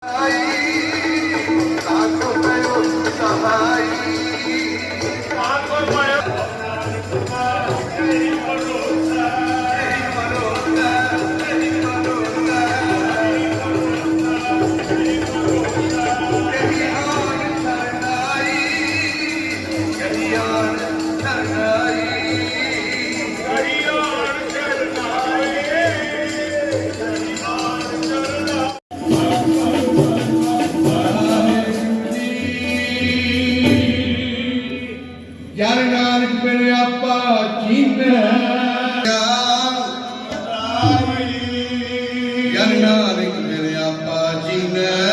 I إِنَّا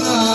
Allah.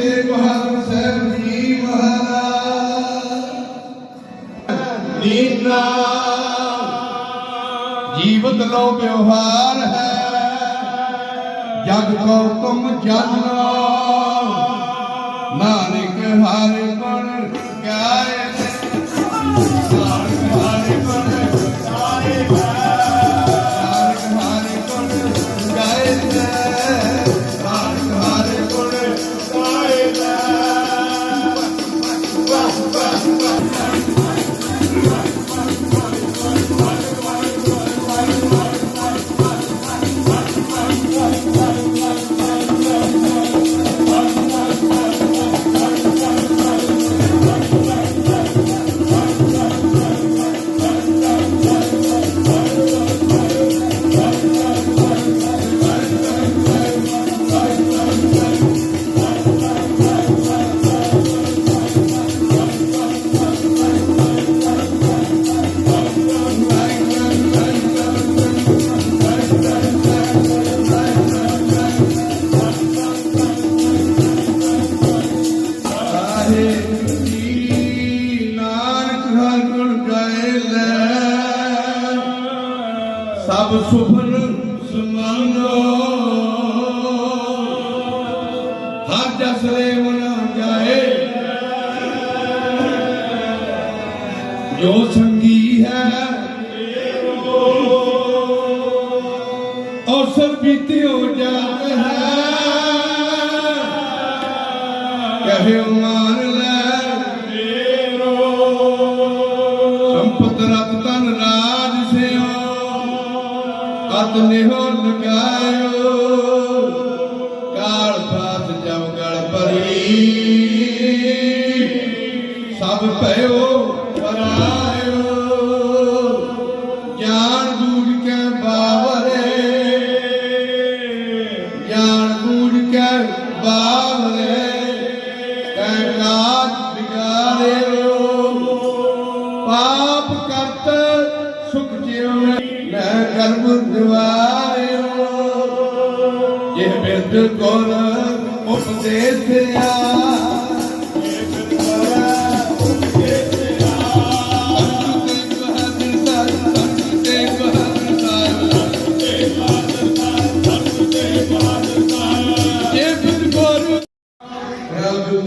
ਤੇ ਬਹਾਦਰ ਸਾਹਿਬ ਜੀ ਮਹਾਰਾਜ। ਨੀਨਾ ਜੀਵਤ ਲੋ ਵਿਵਹਾਰ ਹੈ। ਜਗ ਕੋ ਤੁਮ ਜਨ ਸਭ ਸੁਭਨ ਸਮਾਨੋ। ਹਰ ਜਸ ਰੇ ਜਾਏ। ਜੋ ਸੰਗੀ ਹੈ। ਔਸਰ ਪੀਤਿਓ ਜਾਤ ਹੈ ਕਹੇ ਮਾਨ ਅਤ ਨਿਹੋ ਲਗਾਇਓ ਕਾਲ ਫਾਸ ਜਮ ਗਲ ਪਰੀ ਸਭ ਭਇਓ ਕੋਲ ਉਪਦੇਸਿਆ ਪ੍ਰਭੂ